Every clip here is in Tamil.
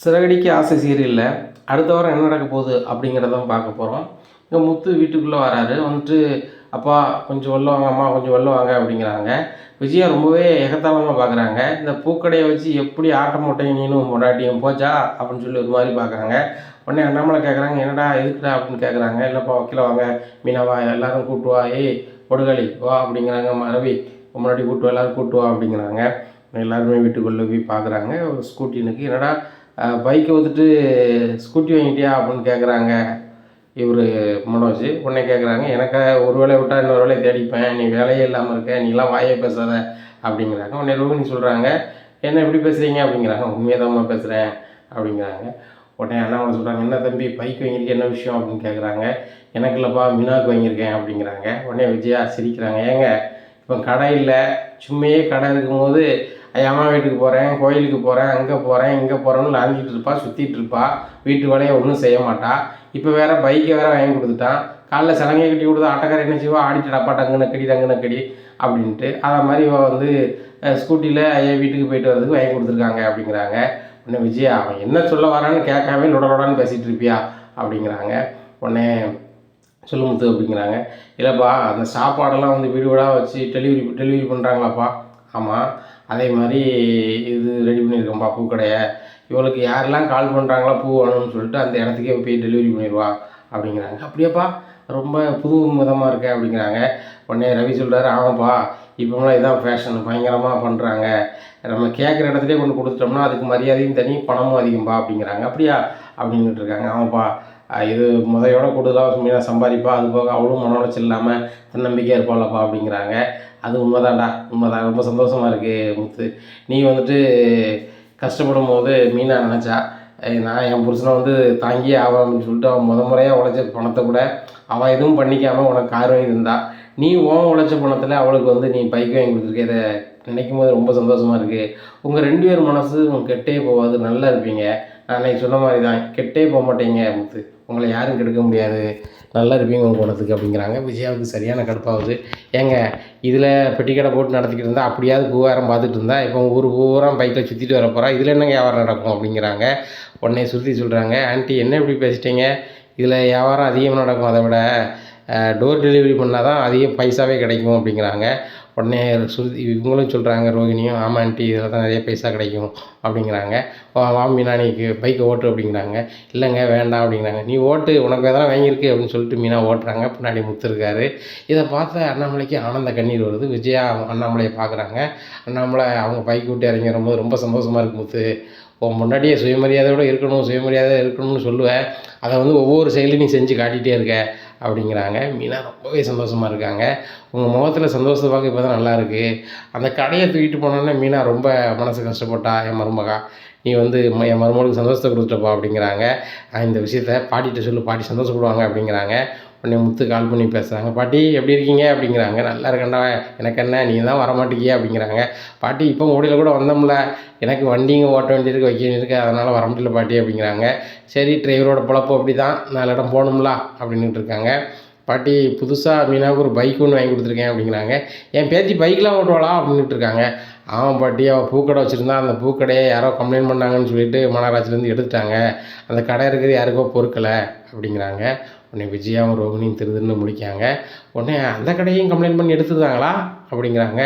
சிறகடிக்கு ஆசை சீரியலில் அடுத்த வாரம் என்ன நடக்க போகுது அப்படிங்கிறதான் பார்க்க போகிறோம் இங்கே முத்து வீட்டுக்குள்ளே வராரு. வந்துட்டு அப்பா கொஞ்சம் வெளில வாங்க அம்மா கொஞ்சம் வெளில வாங்க அப்படிங்கிறாங்க. விஜயா ரொம்பவே எகத்தாளமாக பார்க்குறாங்க இந்த பூக்கடையை வச்சு எப்படி ஆட்ட மூட்டையும் நீனும் பொண்டாட்டியும் போச்சா அப்படின்னு சொல்லி ஒரு மாதிரி பார்க்குறாங்க உடனே அண்ணாமலை கேட்குறாங்க என்னடா எதுக்குடா? அப்படின்னு கேட்குறாங்க இல்லைப்பா வக்கீல வாங்க மீனாவா எல்லாரும் கூட்டு வா ஏய் கொடுகாளி வா அப்படிங்கிறாங்க. மரவி ரவி முன்னாடி கூப்பிட்டு எல்லோரும் கூப்பிட்டு வா அப்படிங்கிறாங்க. எல்லாருமே வீட்டுக்குள்ளே போய் பார்க்குறாங்க ஒரு ஸ்கூட்டினுக்கு என்னடா பைக்கை வந்துட்டு ஸ்கூட்டி வாங்கிட்டியா அப்படின்னு கேட்குறாங்க இவர் மனோஜ். உடனே கேட்குறாங்க எனக்கு ஒரு வேலையை விட்டா இன்னொரு வேலையை தேடிப்பேன். நீ வேலையே இல்லாமல் இருக்க. நீலாம் வாயே பேசாத. அப்படிங்கிறாங்க. உடனே ரோகிணி சொல்கிறாங்க என்ன இப்படி பேசுகிறீங்க அப்படிங்கிறாங்க. உண்மையாக தான் பேசுகிறேன் அப்படிங்கிறாங்க. உடனே அண்ணாமலை சொல்கிறாங்க என்ன தம்பி பைக் வாங்கியிருக்கு என்ன விஷயம்? அப்படின்னு கேட்குறாங்க எனக்கு இல்லைப்பா மினாக்கு வாங்கியிருக்கேன். அப்படிங்கிறாங்க. உடனே விஜயா சிரிக்கிறாங்க. ஏங்க இப்போ கடை இல்லை. சும்மையே கடை இருக்கும்போது அம்மா வீட்டுக்கு போகிறேன் கோயிலுக்கு போகிறேன் அங்கே போகிறேன் இங்கே போகிறேன்னு லாஞ்சிட்டு இருப்பா சுற்றிட்டு இருப்பா. வீட்டு வேலையை ஒன்றும் செய்ய மாட்டா. இப்போ வேற பைக்கை வேற வாங்கி கொடுத்துட்டான். காலைல சலங்கை கட்டி கொடுத்து ஆட்டக்காரர் என்ன செய்வா? ஆடிட்டு டப்பா டங்கு நக்கடி டங்கு நக்கடி அப்படின்ட்டு. அதை மாதிரி இவன் வந்து ஸ்கூட்டியில் ஐயா வீட்டுக்கு போயிட்டு வரதுக்கு வாங்கி கொடுத்துருக்காங்க அப்படிங்கிறாங்க. உடனே விஜய் அவன் என்ன சொல்ல வரான்னு கேட்காம லொடலொடான்னு பேசிகிட்டு இருப்பியா? அப்படிங்கிறாங்க. உடனே சொல்லுமுத்து அப்படிங்கிறாங்க. இல்லைப்பா அந்த சாப்பாடெல்லாம் வந்து வீடு வீடாக வச்சு டெலிவரி டெலிவரி பண்ணுறாங்களாப்பா ஆமாம் அதே மாதிரி இது ரெடி பண்ணியிருக்கோம்ப்பா பூக்கடையை. இவளுக்கு யாரெல்லாம் கால் பண்ணுறாங்களோ பூ வேணும்னு சொல்லிட்டு அந்த இடத்துக்கே போய் டெலிவரி பண்ணிடுவா அப்படிங்கிறாங்க. அப்படியாப்பா ரொம்ப புது விதமாக இருக்கு அப்படிங்கிறாங்க. உடனே ரவி சொல்கிறாரு ஆமாப்பா இப்போலாம் இதான் ஃபேஷன் பயங்கரமாக பண்ணுறாங்க நம்ம கேட்குற இடத்துலேயே கொண்டு கொடுத்துட்டோம்னா அதுக்கு மரியாதையும் தனி பணமும் அதிகம்பா அப்படிங்கிறாங்க. அப்படியா? அப்படின்னுட்டு இருக்காங்க. ஆமாப்பா இது முதையோட கூடுதலாக சும்மா சம்பாதிப்பா அது போக அவளும் மன உளைச்சல் இல்லாமல் தன்னம்பிக்கையாக இருப்பாளப்பா அப்படிங்கிறாங்க. அது உண்மைதான்டா. உண்மைதான். ரொம்ப சந்தோஷமாக இருக்குது முத்து. நீ வந்துட்டு கஷ்டப்படும் போது மீனா நினச்சா நான் என் புருஷனை வந்து தாங்கியே ஆவேன் அப்படின்னு சொல்லிட்டு அவன் முத முறையாக உழைச்ச பணத்தை கூட அவள் எதுவும் பண்ணிக்காமல் உனக்கு காரணம் இருந்தா நீ ஓன் உழைச்ச பணத்தில் அவளுக்கு வந்து நீ பைக் வாங்கி கொடுத்துருக்க. இதை நினைக்கும் போது ரொம்ப சந்தோஷமாக இருக்குது உங்கள் ரெண்டு பேர் மனசு கெட்டே போகாது. நல்லா இருப்பீங்க. நான் அன்னைக்கு சொன்ன மாதிரி தான் கெட்டே போக மாட்டீங்க முத்து. உங்களை யாரும் கெடுக்க முடியாது. நல்லா இருப்பீங்க உங்கள் குணத்துக்கு அப்படிங்கிறாங்க. விஜயாவுக்கு சரியான கடுப்பாகுது. ஏங்க இதில் பெட்டி கடை போட்டு நடத்திக்கிட்டு இருந்தால் அப்படியாவது பூவாரம் பார்த்துட்டு இருந்தா இப்போ ஊர் பூரா பைக்கில் சுற்றிட்டு வர போகிறா இதில் என்னங்க வியாபாரம் நடக்கும் அப்படிங்கிறாங்க. உடனே சுற்றி சொல்கிறாங்க ஆன்ட்டி என்ன இப்படி பேசிட்டீங்க? இதில் வியாபாரம் அதிகமாக நடக்கும் அதை விட டோர் டெலிவரி பண்ணால் தான் அதிக பைசாவே கிடைக்கும் அப்படிங்கிறாங்க. உடனே சுருதி இவங்களும் சொல்கிறாங்க ரோகிணியும் ஆமாம் ஆண்டி இதில் தான் நிறைய பைசா கிடைக்கும் அப்படிங்கிறாங்க. வா மீனா நீக்கு பைக்கை ஓட்டு அப்படிங்கிறாங்க. இல்லைங்க வேண்டாம் அப்படிங்கிறாங்க. நீ ஓட்டு உனக்கு எதனா வாங்கியிருக்கு அப்படின்னு சொல்லிட்டு மீனா ஓட்டுறாங்க. பின்னாடி முத்துருக்காரு. இதை பார்த்த அண்ணாமலைக்கு ஆனந்த கண்ணீர் வருது. விஜயா அண்ணாமலையை பார்க்குறாங்க. அண்ணாமலை அவங்க பைக் விட்டு இறங்கி போது ரொம்ப சந்தோஷமாக இருக்கு முத்து. உன் முன்னாடியே சுயமரியாதையோடு இருக்கணும் சுயமரியாதை இருக்கணும்னு சொல்லுவேன் அதை வந்து ஒவ்வொரு செயலையும் நீ செஞ்சு காட்டிகிட்டே இருக்க. அப்படிங்கிறாங்க. மீனா ரொம்பவே சந்தோஷமாக இருக்காங்க. உங்கள் முகத்தில் சந்தோஷத்தை பார்க்க இப்போ தான் நல்லாயிருக்கு அந்த கடையை தூக்கிட்டு போனோன்னே மீனா ரொம்ப மனசு கஷ்டப்பட்டா என் மருமகா நீ வந்து ம- என் மருமகளுக்கு சந்தோஷத்தை கொடுத்துட்டப்பா அப்படிங்கிறாங்க. இந்த விஷயத்த பாட்டிகிட்ட சொல்லு பாட்டி சந்தோஷப்படுவாங்க அப்படிங்கிறாங்க. உடனே முத்து கால் பண்ணி பேசுகிறாங்க பாட்டி எப்படி இருக்கீங்க? அப்படிங்கிறாங்க. நல்லா இருக்கேன்டா. எனக்கு என்ன நீங்கள் தான் வரமாட்டேங்கிய அப்படிங்கிறாங்க. பாட்டி இப்போ முடியல கூட வந்தோம்ல. எனக்கு வண்டிங்க ஓட்ட வேண்டியிருக்கு வைக்க வேண்டியிருக்கு. அதனால் வர முடியல பாட்டி. அப்படிங்கிறாங்க. சரி டிரைவரோட பொழப்பு அப்படி தான் நாலு இடம் போகணும்ல அப்படின்னுட்டு இருக்காங்க. பாட்டி புதுசாக மீனாவுக்கு ஒரு பைக் ஒன்று வாங்கி கொடுத்துருக்கேன் அப்படிங்கிறாங்க. என் பேத்தி பைக்லாம் ஓட்டுவாளா? அப்படின்ட்டு இருக்காங்க. ஆமாம் பாட்டி. அவள் பூக்கடை வச்சுருந்தா அந்த பூக்கடையை யாரோ கம்ப்ளைண்ட் பண்ணாங்கன்னு சொல்லிட்டு மாநகராட்சிலேருந்து எடுத்துட்டாங்க. அந்த கடை இருக்கிறது யாருக்கோ பொறுக்கலை அப்படிங்கிறாங்க. உடனே விஜயாவும் ரோகிணியும் திருதுன்னு முடிக்காங்க உடனே அந்த கடையும் கம்ப்ளைண்ட் பண்ணி எடுத்துருந்தாங்களா அப்படிங்கிறாங்க.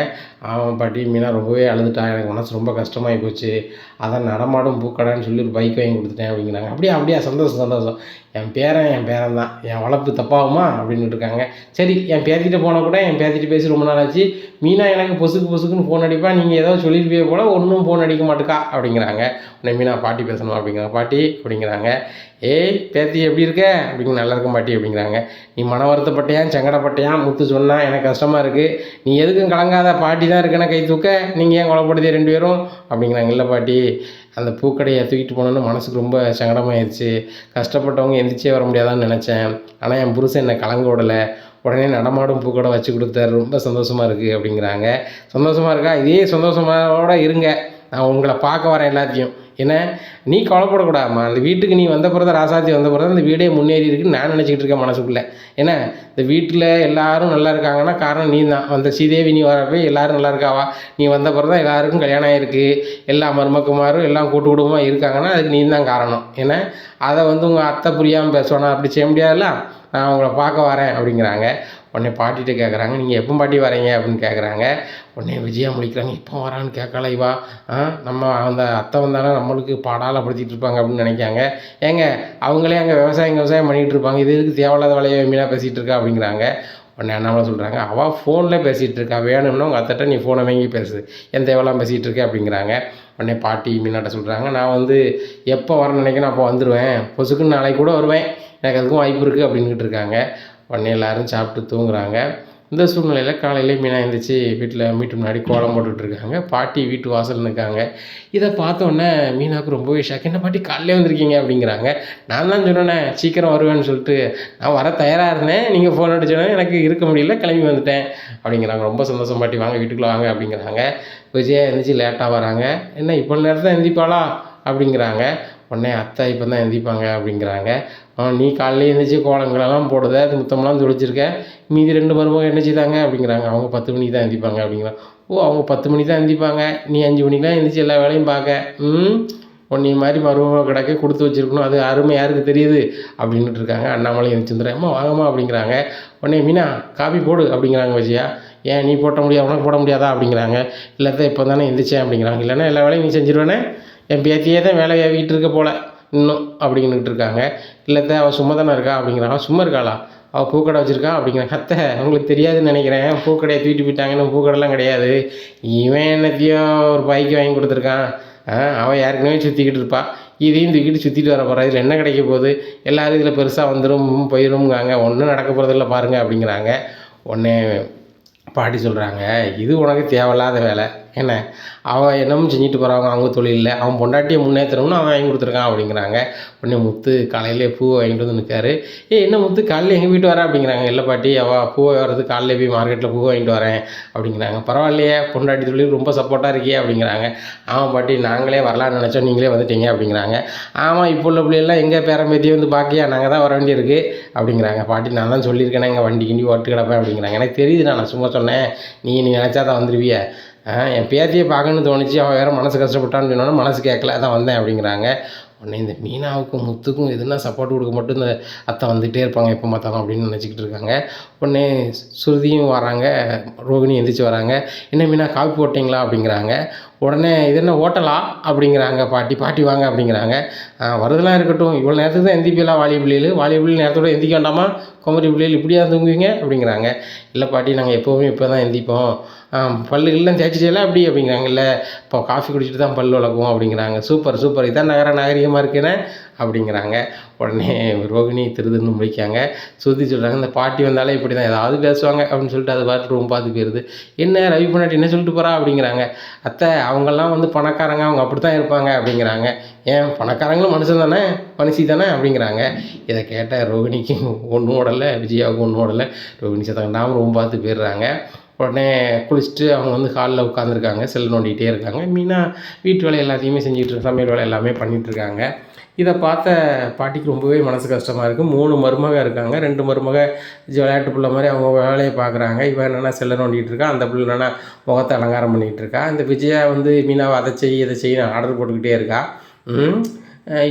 அவன் பாட்டி மீனா ரொம்பவே அழுதுட்டான் எனக்கு மனசு ரொம்ப கஷ்டமாகி போச்சு. அதான் நடமாடும் பூக்கடைன்னு சொல்லி ஒரு பைக் வாங்கி கொடுத்துட்டேன் அப்படிங்கிறாங்க. அப்படியே அப்படியே? சந்தோஷம் சந்தோஷம். என் பேரன் என் பேரன் தான் என் வளர்ப்பு தப்பாகுமா? அப்படின்னு இருக்காங்க. சரி என் பேத்திட்டு போனால் கூட என் பேத்திட்டு பேசி ரொம்ப நாள் ஆச்சு. மீனா எனக்கு பொசுக்கு பொசுக்குன்னு ஃபோன் அடிப்பா. நீங்கள் ஏதோ சொல்லியிருப்பீங்க போல் ஒன்றும் ஃபோன் அடிக்க மாட்டுக்கா? அப்படிங்கிறாங்க. உன்னை மீனா பாட்டி பேசணும்? அப்படிங்கிறாங்க. பாட்டி அப்படிங்கிறாங்க. ஏய் பேத்தி எப்படி இருக்க? அப்படிங்க நல்லா இருக்கும் பாட்டி அப்படிங்கிறாங்க. நீ மன வருத்தப்பட்டியான் சங்கடப்பட்டியான் முத்து சொன்னால் எனக்கு கஷ்டமாக இருக்குது நீ எதுக்கும் கலங்காத பாட்டி தான் இருக்கேன்னா கை தூக்க நீங்கள் ஏன் கொலைப்படுத்தி ரெண்டு பேரும்? அப்படிங்கிறாங்க. இல்லை பாட்டி அந்த பூக்கடையை தூக்கிட்டு போனோன்னு மனசுக்கு ரொம்ப சங்கடமாயிருச்சு. கஷ்டப்பட்டவங்க எந்திரிச்சே வர முடியாதான்னு நினச்சேன். ஆனால் என் புருஷன் என்னை கலங்க விடலை. உடனே நடமாடும் பூக்கடை வச்சு கொடுத்தாரு. ரொம்ப சந்தோஷமாக இருக்குது அப்படிங்கிறாங்க. சந்தோஷமாக இருக்கா? இதே சந்தோஷமாவோட இருங்க. உங்களை பார்க்க வரேன் எல்லாத்தையும். என்ன? நீ கவலைப்படக்கூடாதும்மா. அந்த வீட்டுக்கு நீ வந்த பிறகு ராசாத்தி வந்த பிறகு அந்த வீடே முன்னேறி இருக்குன்னு நான் நினச்சிக்கிட்டு இருக்கேன் மனசுக்குள்ளே. என்ன? இந்த வீட்டில் எல்லாரும் நல்லா இருக்காங்கன்னா காரணம் நீ தான் அந்த ஸ்ரீதேவி நீ வரப்போ எல்லாரும் நல்லா இருக்காவா? நீ வந்த பிறகு தான் எல்லாருக்கும் கல்யாணம் ஆயிருக்கு. எல்லா மருமக்குமாரும் எல்லாம் கூட்டு குடும்பமாக இருக்காங்கன்னா அதுக்கு நீ தான் காரணம். ஏன்னா அதை வந்து உங்கள் அத்தை புரியாமல் பேசணும் அப்படி செய்ய முடியாதுல்ல? நான் உங்களை பார்க்க வரேன் அப்படிங்கிறாங்க. உடனே பாட்டிகிட்ட கேட்குறாங்க நீங்கள் எப்போ பாட்டி வரீங்க? அப்படின்னு கேட்குறாங்க உடனே விஜயா முடிக்கிறாங்க எப்போ வரான்னு கேட்கல இவா. ஆ நம்ம அந்த அத்தை வந்தாலும் நம்மளுக்கு பாடாளப்படுத்திட்டு இருப்பாங்க அப்படின்னு நினைக்காங்க ஏங்க அவங்களே அங்கே விவசாயம் விவசாயம் பண்ணிகிட்டு இருப்பாங்க. இது இதுக்கு தேவையில்லாத வேலையை மீனாக பேசிகிட்டு இருக்கா அப்படிங்கிறாங்க. உடனே அண்ணாமலை சொல்கிறாங்க அவள் ஃபோனில் பேசிகிட்டு இருக்கா. வேணும்னா உங்கள் அத்தட்ட நீ ஃபோனை வாங்கி பேசு. எந்த எவ்வளோ பேசிகிட்டு இருக்க அப்படிங்கிறாங்க. உடனே பாட்டி மீனாட்ட சொல்கிறாங்க நான் வந்து எப்போ வரேன்னு நினைக்கிறேன் அப்போ வந்துடுவேன் பொசுக்குன்னு நாளைக்கு கூட வருவேன். எனக்கு அதுக்கும் வாய்ப்பு இருக்குது அப்படின்னுக்கிட்டு இருக்காங்க. உடனே எல்லோரும் சாப்பிட்டு தூங்குறாங்க. இந்த சூழ்நிலையில் காலையில் மீனா எழுந்திரிச்சு வீட்டில் வீட்டு முன்னாடி கோலம் போட்டுட்ருக்காங்க. பாட்டி வீட்டு வாசல் இருக்காங்க இதை பார்த்தோன்னே மீனாவுக்கு ரொம்பவே ஷாக் என்ன பாட்டி காலையிலே வந்திருக்கீங்க? அப்படிங்கிறாங்க. நான் தான் சொன்னேன் சீக்கிரம் வருவேன்னு சொல்லிட்டு நான் வர தயாராக இருந்தேன். நீங்கள் ஃபோன் அடிச்சோன்னே எனக்கு இருக்க முடியல கிளம்பி வந்துட்டேன். அப்படிங்கிறாங்க. ரொம்ப சந்தோஷம் பாட்டி வாங்க வீட்டுக்குள்ளே வாங்க. அப்படிங்கிறாங்க. விஜயா எழுந்திரிச்சு லேட்டாக வராங்க. என்ன இப்போ நேரத்தில் எழுந்திரிப்பாளா அப்படிங்கிறாங்க. உடனே அத்தை இப்போ தான் எந்திரிப்பாங்க. அப்படிங்கிறாங்க. நீ காலையில எழுந்திரிச்சி கோலங்களெல்லாம் போடுத அது முத்தமெல்லாம் துடைச்சிருக்க மீதி ரெண்டு மருமக என்ன செய்தாங்க அப்படிங்கிறாங்க. அவங்க பத்து மணிக்கு தான் எந்திரிப்பாங்க அப்படிங்கிறாங்க ஓ அவங்க பத்து மணிக்கு தான் எந்திரிப்பாங்க. நீ அஞ்சு மணிக்கெலாம் எழுந்திரிச்சி எல்லா வேலையும் பார்க்க. ம் உன்னை மாதிரி மருமகள் கிடக்க கொடுத்து வச்சிருக்கணும். அது அருமை யாருக்கு தெரியுது? அப்படின்ட்டு இருக்காங்க. அண்ணாமலை எழுந்திரிச்சுந்துறேன் வாங்கம்மா அப்படிங்கிறாங்க. உடனே மீனா காபி போடு அப்படிங்கிறாங்க விஜயா ஏன் நீ போட்ட முடியாது உனக்கு போட முடியாதா? அப்படிங்கிறாங்க. இல்லாத இப்போ தானே எந்திரிச்சேன் அப்படிங்கிறாங்க. இல்லைன்னா எல்லா வேலையும் நீ செஞ்சிருவேனே. என் பேத்தியே தான் வேலை வீட்டு இருக்க போல. இன்னும் அப்படின்னுட்டு இருக்காங்க. இல்லத்த அவள் சும்மா தானே இருக்கா? அவள் சும்மா இருக்காளா? அவள் பூக்கடை வச்சுருக்கா? அப்படிங்கிறான். அத்தை உங்களுக்கு தெரியாதுன்னு நினைக்கிறேன். பூக்கடையை தூக்கிட்டு போயிட்டாங்கன்னு பூக்கடைலாம் கிடையாது. இவன் என்னத்தையோ ஒரு பைக்கு வாங்கி கொடுத்துருக்கான். ஆ, அவள் ஏற்கனவே சுற்றிக்கிட்டு இருப்பா. இதையும் தூக்கிட்டு சுற்றிட்டு வர போகிறா இதில் என்ன கிடைக்க போகுது? எல்லோரும் இதில் பெருசாக வந்துடும் போயிடும்ங்காங்க ஒன்றும் நடக்க போகிறதில்ல பாருங்கள் அப்படிங்கிறாங்க. உடனே பாட்டி சொல்கிறாங்க இது உனக்கு தேவையில்லாத வேலை. என்ன? அவன் என்னமோ செஞ்சுட்டு போகிறாங்க அவங்க தொழிலில். அவன் பொண்டாட்டியை முன்னேற்றணும்னு அவன் வாங்கி கொடுத்துருக்கான் அப்படிங்கிறாங்க. உடனே முத்து காலையிலே பூவை வாங்கிட்டு வந்து நிற்காரு ஏ என்ன முத்து காலையில் எங்கள் வீட்டு வரேன் அப்படிங்கிறாங்க. இல்லை பாட்டி அவள் பூவை வர்றது காலையில் போய் மார்க்கெட்டில் பூ வாங்கிட்டு வரேன். அப்படிங்கிறாங்க. பரவாயில்லையே பொண்டாட்டி தொழில் ரொம்ப சப்போர்ட்டாக இருக்கியே அப்படிங்கிறாங்க. ஆமாம் பாட்டி நாங்களே வரலான்னு நினச்சோம். நீங்களே வந்துட்டீங்க அப்படிங்கிறாங்க. ஆமாம் இப்போ உள்ள பிள்ளைகள்லாம் எங்கள் பேரம்பேத்தியை வந்து பார்க்கியா நாங்கள் தான் வர வேண்டியிருக்கு அப்படிங்கிறாங்க. பாட்டி நான் தான் சொல்லியிருக்கேனே எங்கள் வண்டி கிண்டி ஓட்டு கிடப்பேன் அப்படிங்கிறாங்க. எனக்கு தெரியுது நான் சும்மா சொன்னேன். நீ நீ நினச்சா தான் வந்துடுவிய என் பேத்தியை பார்க்கணும்னு தோணுச்சு. அவன் வேறு மனசு கஷ்டப்பட்டான்னு சொன்னோன்னே மனசு கேட்கல. அதான் வந்தேன் அப்படிங்கிறாங்க. உடனே இந்த மீனாவுக்கும் முத்துக்கும் எதுனா சப்போர்ட் கொடுக்க மட்டும் இந்த அத்தை வந்துகிட்டே இருப்பாங்க. எப்போ பார்த்தாலும் அப்படின்னு நினச்சிக்கிட்டு இருக்காங்க. உடனே சுருதியும் வராங்க. ரோகிணி எந்திரிச்சு வராங்க. என்ன மீனா காப்பி போட்டிங்களா? அப்படிங்கிறாங்க. உடனே இது என்ன ஓட்டலா? அப்படிங்கிறாங்க. பாட்டி பாட்டி வாங்க அப்படிங்கிறாங்க. "ஆ, வரதெல்லாம் இருக்கட்டும். இவ்வளோ நேரத்துக்கு தான் எந்திப்பிலாம் வாலி பிள்ளைகள்? வாலி பிள்ளை நேரத்தோட எந்திக்க வேண்டாமா? குமரி பிள்ளைகள் இப்படியா தூங்குவீங்க? அப்படிங்கிறாங்க. இல்லை பாட்டி நாங்கள் எப்போவுமே இப்போ தான் எந்திப்போம். ஆ, பல்லுகள்லாம் தேய்ச்சிச்சல அப்படி அப்படிங்கிறாங்க. இல்லை இப்போ காஃபி குடிச்சிட்டு தான் பல் வளர்க்குவோம் அப்படிங்கிறாங்க. Super super. இதான் நகர நாகரிகமாக இருக்குன்னு அப்படிங்கிறாங்க. உடனே ரோகிணி திருதுன்னு முடிக்காங்க சுற்றி சொல்கிறாங்க இந்த பாட்டி வந்தாலே இப்படி தான் ஏதாவது பேசுவாங்க அப்படின்னு சொல்லிட்டு அது பார்த்து ரூம் பார்த்து போயிடுது என்ன ரவி பண்ணாட்டி என்ன சொல்லிட்டு போகிறா அப்படிங்கிறாங்க. அத்தை அவங்கெல்லாம் வந்து பணக்காரங்க அவங்க அப்படி தான் இருப்பாங்க அப்படிங்கிறாங்க. ஏன்? பணக்காரங்களும் மனுஷன் தானே? மனுஷி தானே? அப்படிங்கிறாங்க. இதை கேட்டால் ரோகிணிக்கு ஒன்றும் ஓடலை விஜயாவுக்கு ஒன்றும் ஓடலை. ரோகிணி சத்தங்கண்டாமல் ரூம் பார்த்து போயிடுறாங்க. உடனே குளிச்சுட்டு அவங்க வந்து ஹாலில் உட்காந்துருக்காங்க செல் நோண்டிகிட்டே இருக்காங்க. மீனா வீட்டு வேலை எல்லாத்தையுமே செஞ்சுட்டு இருக்காங்க. சமையல் வேலை எல்லாமே பண்ணிகிட்ருக்காங்க இதை பார்த்த பாட்டிக்கு ரொம்பவே மனசு கஷ்டமாக இருக்குது மூணு மருமக இருக்காங்க. ரெண்டு மருமக விளையாட்டு பிள்ளை மாதிரி அவங்க வேலையை பார்க்குறாங்க. இவன் என்னென்னா செல்ல நோண்டிகிட்டு இருக்கா. அந்த பிள்ளை என்னென்னா முகத்தை அலங்காரம் பண்ணிகிட்டு இருக்கா. இந்த விஜயா வந்து மீனாவை அதை செய் இதை செய் ஆர்டர் போட்டுக்கிட்டே இருக்கா.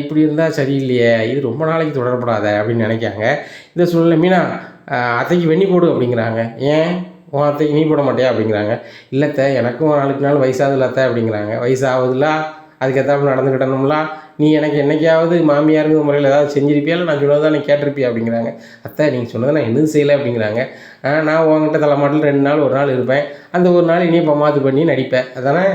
இப்படி இருந்தால் சரியில்லையே. இது ரொம்ப நாளைக்கு தொடரப்படாத அப்படின்னு நினைக்காங்க. இந்த சூழ்நிலை மீனா அத்தைக்கு வெண்ணி போடு அப்படிங்கிறாங்க. ஏன்? உன் அத்தைக்கு நீ போட மாட்டியா அப்படிங்கிறாங்க. இல்லைத்த எனக்கும் நாளுக்கு நாள் வயசாகுது அத்தை அப்படிங்கிறாங்க. வயசாகுதுல? அதுக்கேற்றாப்புல நடந்துக்கிட்டணும்ல. நீ எனக்கு என்னைக்காவது மாமியாருங்கிற முறையில் ஏதாவது செஞ்சிருப்பியா? இல்லை நான் சொன்னதை நீ கேட்டிருப்பியா? அப்படிங்கிறாங்க. அத்தை நீங்கள் சொன்னதை நான் என்னது செய்யலை அப்படிங்கிறாங்க. நான் உங்ககிட்ட தலைமாட்டில் ரெண்டு நாள் ஒரு நாள் இருப்பேன். அந்த ஒரு நாள் இனியும் பமாத்து பண்ணி நடிப்பேன். அதானே?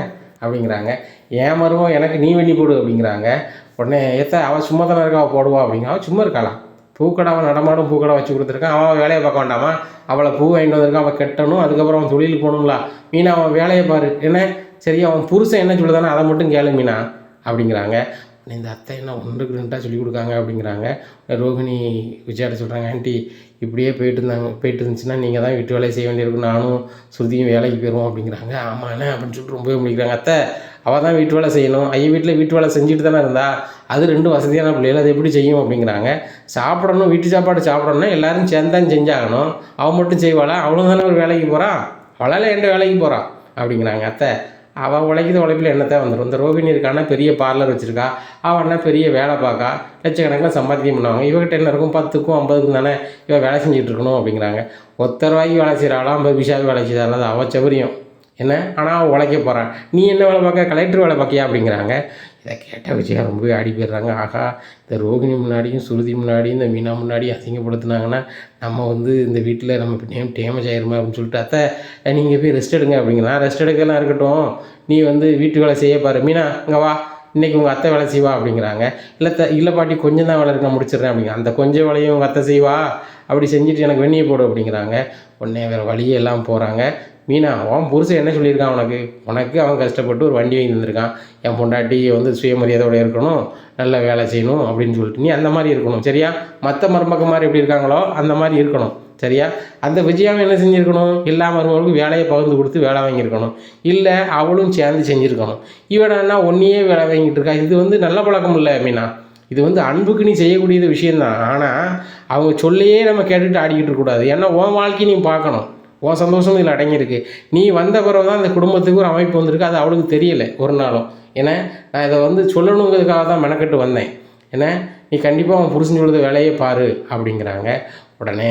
அப்படிங்கிறாங்க. ஏன் மருமம் எனக்கு நீ வெண்ணி போடு அப்படிங்கிறாங்க. உடனே ஏத்த அவள் சும்மா தானே இருக்கா? அவள் போடுவா அப்படிங்க. அவள் சும்மா இருக்காளா? பூக்கடாவை அவன் நடமாடும் பூக்கடை வச்சு கொடுத்துருக்கான். அவன் வேலையை பார்க்க வேண்டாமா? அவளை பூ வாங்கிட்டு வந்திருக்கான். அவள் கட்டணும். அதுக்கப்புறம் அவன் தொழிலுக்கு போகணும்ல. மீன் அவன் வேலையை பாரு. என்ன? சரி அவன் புருஷன் என்ன சொல்லுதானே அதை மட்டும் கேளு மீனா அப்படிங்கிறாங்க. இந்த அத்தை என்ன ஒன்றுக்கு ரெண்டாக சொல்லி கொடுக்காங்க? அப்படிங்கிறாங்க. ரோகிணி விஜயாட்ட சொல்கிறாங்க ஆண்டி இப்படியே போயிட்டு இருந்தாங்க போயிட்டு இருந்துச்சுன்னா நீங்கள் தான் வீட்டு வேலையை செய்ய வேண்டியிருக்கும். நானும் ஸ்ருதியும் வேலைக்கு போயிடுவோம் அப்படிங்கிறாங்க. ஆமாண்ணே அப்படின்னு சொல்லிட்டு ரொம்பவே முடிக்கிறாங்க. அத்தை அவள் தான் வீட்டு வேலை செய்யணும். ஐயன் வீட்டில் வீட்டு வேலை செஞ்சுட்டு தானே இருந்தா? அது ரெண்டு வசதியான பிள்ளைகள் அது எப்படி செய்யும்? அப்படிங்கிறாங்க. சாப்பிடணும் வீட்டு சாப்பாடு சாப்பிடணும்னா எல்லாரும் சேர்ந்து தான் செஞ்சாகணும். அவன் மட்டும் செய்வாளா? அவளும் தானே ஒரு வேலைக்கு போகிறான் அவளால் எந்த வேலைக்கு போகிறான் அப்படிங்கிறாங்க. அத்தை அவள் உழைக்கிற உழைப்பில் என்னத்தை வந்துடும் இந்த ரோகிணி இருக்கான்னா பெரிய பார்லர் வச்சுருக்கா? அவன்னா பெரிய வேலை பார்க்கா? லட்சக்கணக்கில் சம்பாத்தியம் பண்ணுவாங்க. இவகிட்ட என்ன இருக்கும்? பத்துக்கும் ஐம்பதுக்கும் தானே இவள் வேலை செஞ்சுட்டு இருக்கணும் அப்படிங்கிறாங்க. ஒத்த ரூபாய்க்கு வேலை செய்கிறாளா ஐம்பது பைசாவுக்கு வேலை செய்கிறாள் அது அவள் சௌரியம் என்ன? ஆனால் அவள் உழைக்க போகிறான் நீ என்ன வேலை பார்க்க? கலெக்டர் வேலை பார்க்கியா அப்படிங்கிறாங்க. இதை கேட்ட விஜயா ரொம்பவே ஆடி போயிடுறாங்க. ஆகா இந்த ரோகிணி முன்னாடியும் சுருதி முன்னாடியும் இந்த மீனா முன்னாடியும் அசிங்கப்படுத்துனாங்கன்னா நம்ம வந்து இந்த வீட்டில் நம்ம நேம் டேமேஜ் ஆயிருமா அப்படின்னு சொல்லிட்டு அத்தை நீங்கள் போய் ரெஸ்ட் எடுங்க அப்படிங்களா ரெஸ்ட் எடுக்கலாம் இருக்கட்டும். நீ வந்து வீட்டு வேலை செய்ய பாரு. மீனா இங்கே வா. இன்றைக்கி உங்கள் அத்தை வேலை செய்வா அப்படிங்கிறாங்க. இல்லை த இல்லை பாட்டி கொஞ்சம் தான் வேலை இருக்க. நான் முடிச்சிடுறேன் அப்படிங்க. அந்த கொஞ்சம் வேலையும் உங்கள் அத்தை செய்வா? அப்படி செஞ்சுட்டு எனக்கு வெந்நியை போடு அப்படிங்கிறாங்க. உடனே வேறு வழியே எல்லாம் போகிறாங்க மீனா அவன் புருஷன் என்ன சொல்லியிருக்கான் உனக்கு? உனக்கு அவன் கஷ்டப்பட்டு ஒரு வண்டி வாங்கி தந்திருக்கான் என் பொண்டாட்டி வந்து சுயமரியாதையோட இருக்கணும் நல்ல வேலை செய்யணும் அப்படின்னு சொல்லிட்டு. நீ அந்த மாதிரி இருக்கணும் சரியா? மற்ற மருமக்கமார் எப்படி இருக்காங்களோ அந்த மாதிரி இருக்கணும் சரியா? அந்த விஜயாவும் என்ன செஞ்சுருக்கணும்? எல்லா மருமகளுக்கும் வேலையை பகிர்ந்து கொடுத்து வேலை வாங்கியிருக்கணும். இல்லை அவளும் சேர்ந்து செஞ்சுருக்கணும். இவனா ஒன்றையே வேலை வாங்கிட்டு இருக்கா? இது வந்து நல்ல பழக்கம் இல்லை மீனா. இது வந்து அன்புக்கு நீ செய்யக்கூடியது விஷயந்தான் ஆனால் அவங்க சொல்லையே நம்ம கேட்டுட்டு ஆடிக்கிட்டு இருக்கக்கூடாது. ஏன்னா உன் வாழ்க்கையை நீ பார்க்கணும். உன் சந்தோஷம் இதில் அடங்கியிருக்கு. நீ வந்த பிறகு தான் அந்த குடும்பத்துக்கு ஒரு அமைப்பு வந்திருக்கு. அது அவளுக்கு தெரியலை ஒரு நாளும். ஏன்னா நான் இதை வந்து சொல்லணுங்கிறதுக்காக தான் மெனக்கெட்டு வந்தேன். ஏன்னா நீ கண்டிப்பாக அவன் புருஷன் சொல்கிறது வேலையே பாரு அப்படிங்கிறாங்க. உடனே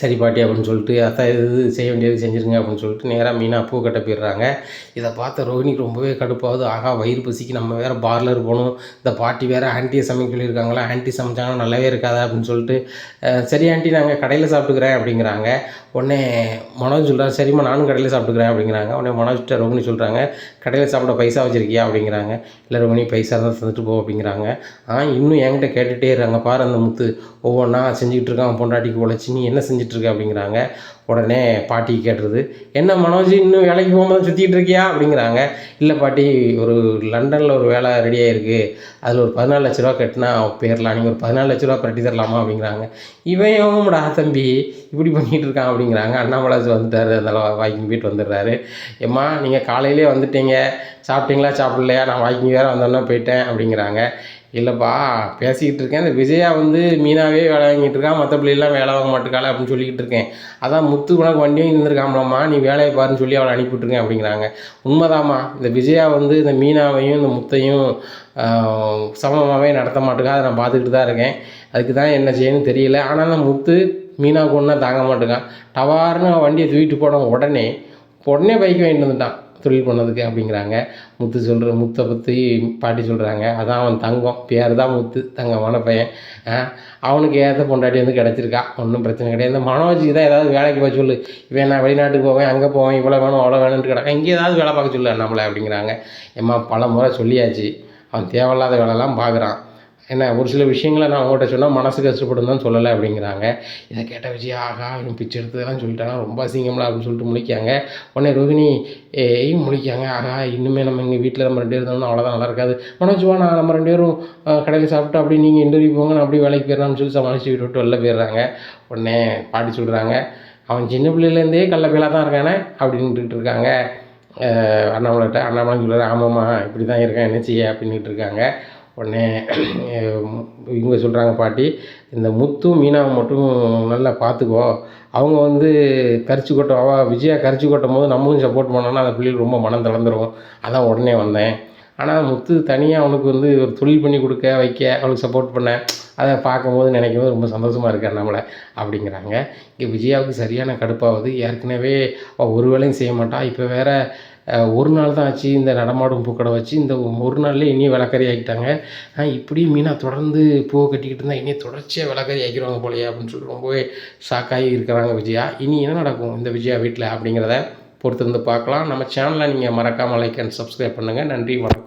சரி பாட்டி அப்படின்னு சொல்லிட்டு அத்தா இது செய்ய வேண்டியது செஞ்சுருங்க அப்படின்னு சொல்லிட்டு நேராக மீனா பூ கட்ட போயிடுறாங்க. இதை பார்த்த ரோஹிணிக்கு ரொம்பவே கடுப்பாகுது. ஆகா வயிறு பசிக்கு நம்ம வேறு பார்லர் போகணும் இந்த பாட்டி வேறு ஆண்டியை சமைக்க சொல்லியிருக்காங்களா? ஆண்டி சமைச்சாங்கன்னா நல்லாவே இருக்காதா அப்படின்னு சொல்லிட்டு சரி ஆண்டி நாங்கள் கடையில் சாப்பிட்டுக்கிறேன் அப்படிங்கிறாங்க. உடனே மனோஜ் சொல்கிறார் சரிம்மா நானும் கடையில் சாப்பிட்டுக்கிறேன் அப்படிங்கிறாங்க. உடனே மனோஜ்கிட்ட ரோஹினி சொல்கிறாங்க கடையில் சாப்பிட பைசா வச்சுருக்கியா? அப்படிங்கிறாங்க. இல்லை ரோஹினி பைசா தான் தந்துட்டு போ அப்படிங்கிறாங்க. ஆனால் இன்னும் என்கிட்ட கேட்டுகிட்டே இருக்காங்க. பாரு அந்த முத்து. ஒவ்வொன்றா செஞ்சுக்கிட்டு இருக்கான் பொண்டாட்டிக்கு உழைச்சி. நீ என்ன செஞ்சு இருக்க அப்படிங்கிறாங்க. உடனே பாட்டி கேட்டுருது என்ன மனோஜ் இன்னும் வேலைக்கு போகும்போது சுற்றிட்டு இருக்கியா? அப்படிங்கிறாங்க. இல்லை பாட்டி ஒரு லண்டனில் ஒரு வேலை ரெடி ஆகிருக்கு அதில் ஒரு பதினாலு லட்ச ரூபா கட்டினா போயிடலாம் நீங்கள் ஒரு பதினாலு லட்ச ரூபா கட்டி தரலாமா? அப்படிங்கிறாங்க. இவன் எவன்டா தம்பி? இப்படி பண்ணிகிட்டு இருக்கான். அப்படிங்கிறாங்க. அண்ணாமலாஜ் வந்துட்டார். அதனால் வாக்கிங் போயிட்டு வந்துடுறாரு. ஏம்மா நீங்கள் காலையிலே வந்துட்டீங்க. சாப்பிட்டீங்களா? சாப்பிட்லையா? நான் வாக்கிங் வேறு வந்தோன்னா போயிட்டேன். அப்படிங்கிறாங்க. இல்லைப்பா பேசிக்கிட்டு இருக்கேன். இந்த விஜயா வந்து மீனாவே வேலை வாங்கிட்டு இருக்கா மற்றபடிலாம் வேலை வாங்க மாட்டேக்காள அப்படின்னு சொல்லிக்கிட்டு இருக்கேன். அதான் முத்து உனக்கு வண்டியும் இருந்திருக்காமலாம்மா நீ வேலையை பாருன்னு சொல்லி அவளை அனுப்பிவிட்டுருக்கேன் அப்படிங்கிறாங்க. உண்மைதாம்மா இந்த விஜயா வந்து இந்த மீனாவையும் இந்த முத்தையும் சமமாகவே நடத்த மாட்டேங்கா அதை நான் பார்த்துக்கிட்டு தான் இருக்கேன். அதுக்கு தான் என்ன செய்யணும்னு தெரியல. ஆனால் அந்த முத்து மீனா கொண்டா தாங்க மாட்டேங்கான் டவார்னு வண்டியை தூக்கிட்டு போன உடனே உடனே பைக் வாங்கிட்டு வந்துட்டான். தொழில் பண்ணதுக்கு அப்படிங்கிறாங்க. முத்து சொல்கிற முத்தை பற்றி பாட்டி சொல்கிறாங்க அதான் அவன் தங்கம். பேர் தான் முத்து தங்கமான பையன். அவனுக்கு ஏற்ற பொண்டாட்டி வந்து கிடச்சிருக்கா. ஒன்றும் பிரச்சனை கிடையாது. இந்த மனோஜுக்கு தான் ஏதாவது வேலைக்கு போக சொல்லு. இவன் நான் வெளிநாட்டுக்கு போவேன் அங்கே போவேன் இவ்வளோ வேணும் அவ்வளோ வேணும்னு கிடக்கா இங்கே ஏதாவது வேலை பார்க்க சொல்லு நம்மளை அப்படிங்கிறாங்க. ஏம்மா பல முறை சொல்லியாச்சு. அவன் தேவையில்லாத வேலைலாம் பார்க்குறான். என்ன ஒரு சில விஷயங்களை நான் அவங்ககிட்ட சொன்னால் மனசு கஷ்டப்படும் தான் சொல்லலை அப்படிங்கிறாங்க. இதை கேட்ட விஜய் ஆகா இவன் பிச்சை எடுத்ததெல்லாம் சொல்லிட்டாங்க ரொம்ப அசிங்கம்ல அப்படின்னு சொல்லிட்டு முழிக்காங்க உடனே ரோகிணி ஏய் முழிக்காங்க ஆகா இன்னுமே நம்ம எங்கள் வீட்டில் நம்ம ரெண்டு பேரும் இருந்தோம்னா அவ்வளோதான் நல்லா இருக்காது. மனோஜுவா நான் நம்ம ரெண்டு பேரும் கடையில் சாப்பிட்டு அப்படி நீங்கள் இன்டர்வியூ போங்க நான் அப்படியே வேலைக்கு போயிடலாம்னு சொல்லி சமாளிச்சு வீட்டு விட்டு வெளில போயிடுறாங்க. உடனே பாட்டி சொல்கிறாங்க அவன் சின்ன பிள்ளையிலேருந்தே கள்ள பிள்ளையாக தான் இருக்கானே அப்படின்ட்டு இருக்காங்க. அண்ணாமலைகிட்ட அண்ணாமலை சொல்கிறார் ஆமாம்மா இப்படி தான் இருக்கேன் என்ன செய்ய? அப்படின்ட்டு இருக்காங்க. உடனே இவங்க சொல்கிறாங்க பாட்டி இந்த முத்தும் மீனாவை மட்டும் நல்லா பார்த்துக்கோ. அவங்க வந்து கரிச்சு கொட்ட அவள் விஜயா கரிச்சு கொட்டும் போது நம்மளும் சப்போர்ட் பண்ணோன்னா அந்த பிள்ளைகள் ரொம்ப மனம் தளர்ந்துரும். அதான் உடனே வந்தேன். ஆனால் முத்து தனியாக அவனுக்கு வந்து ஒரு தொழில் பண்ணி கொடுக்க வைக்க அவனுக்கு சப்போர்ட் பண்ண அதை பார்க்கும்போது நினைக்கும் போது ரொம்ப சந்தோஷமாக இருக்கார் நம்மளை அப்படிங்கிறாங்க. இங்கே விஜயாவுக்கு சரியான கடுப்பாகுது ஏற்கனவே அவள் ஒரு வேலையும் செய்ய மாட்டான் இப்போ வேறு ஒரு நாள் தான் ஆச்சு இந்த நடமாடும் பூக்கடை வச்சு இந்த ஒரு நாள்லேயே இனியும் விளக்கறி ஆக்கிட்டாங்க. இப்படியும் மீனாக தொடர்ந்து பூவை கட்டிக்கிட்டு இருந்தால் இனியும் தொடர்ச்சியாக விளக்கறி ஆக்கிடுவாங்க போலையே அப்படின்னு சொல்லி ரொம்பவே ஷாக்காகி இருக்கிறாங்க விஜயா. இனி என்ன நடக்கும் இந்த விஜயா வீட்டில் அப்படிங்கிறத பொறுத்திருந்து பார்க்கலாம். நம்ம சேனலை நீங்கள் மறக்காமல் லைக் அண்ட் சப்ஸ்கிரைப் பண்ணுங்கள் நன்றி வணக்கம்.